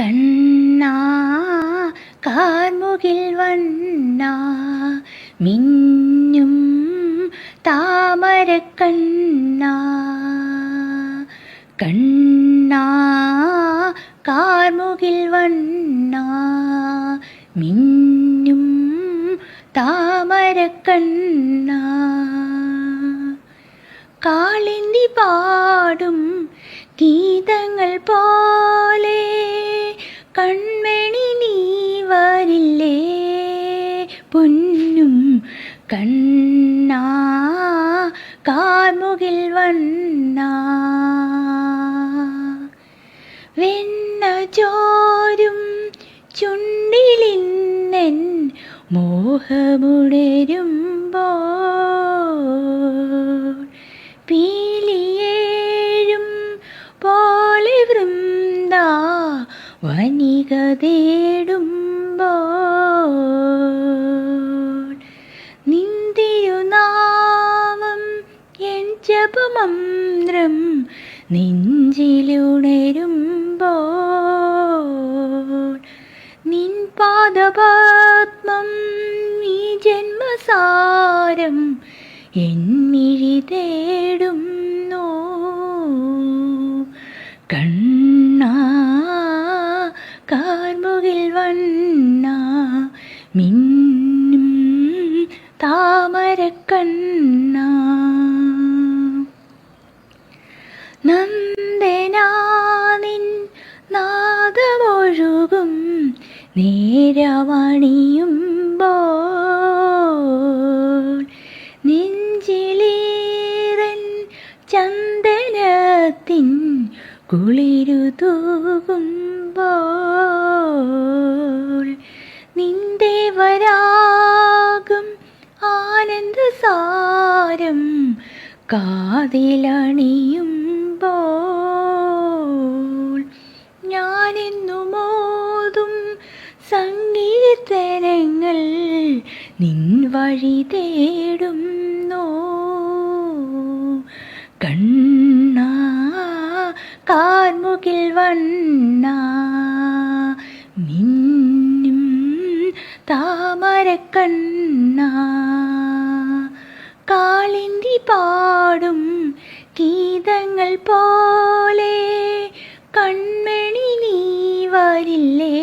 കണ്ണാ കാർമുകിൽ വണ്ണ മിന്നും താമരക്കണ്ണ. കണ്ണാ കാർമുകിൽ വണ്ണ മിന്നും താമരക്കണ്ണ. കാളിന്തി പാടും ഗീതങ്ങൾ പോലെ കൺമണി നീ വരില്ലേ പൊന്നും കണ്ണാ കാർമുകിൽ വണ്ണ. വെണ്ണ ചോരും ചുണ്ടിലിന്നൻ മോഹമുടരുമ്പോൾ പീലിയേഴും വനിക തേടുമ്പോൾ നിന്തിരുനാമം എൻ ജപമന്ത്രം നെഞ്ചിലുണരുമ്പോൾ നിൻ പാദപത്മം ഈ ജന്മസാരം എന്നിഴി തേടുന്നു കാർമുകിൽ വണ്ണ മിന്നും താമരക്കണ്ണ. നന്ദനാനിൻ നാദമൊഴുകും നേരമണിയുമ്പോൾ നെഞ്ചിലേതൻ ചന്ദനത്തിൻ കുളിരു തൂകുമ്പോൾ നിന്റെ വരാകും ആനന്ദസാരം കാതിലണിയുമ്പോൾ ഞാനെന്നു മോതും സംഗീതനങ്ങൾ നിൻ വഴി തേടുന്നു. കണ്ണാ കാർമുകിൽ വണ്ണ മിന്നും താമരക്കണ്ണ. കാളിന്തി പാടും ഗീതങ്ങൾ പോലെ കൺമണി നീ വരില്ലേ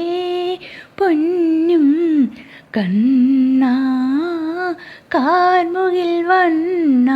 പൊന്നും കണ്ണ കാർമുകിൽ വണ്ണ.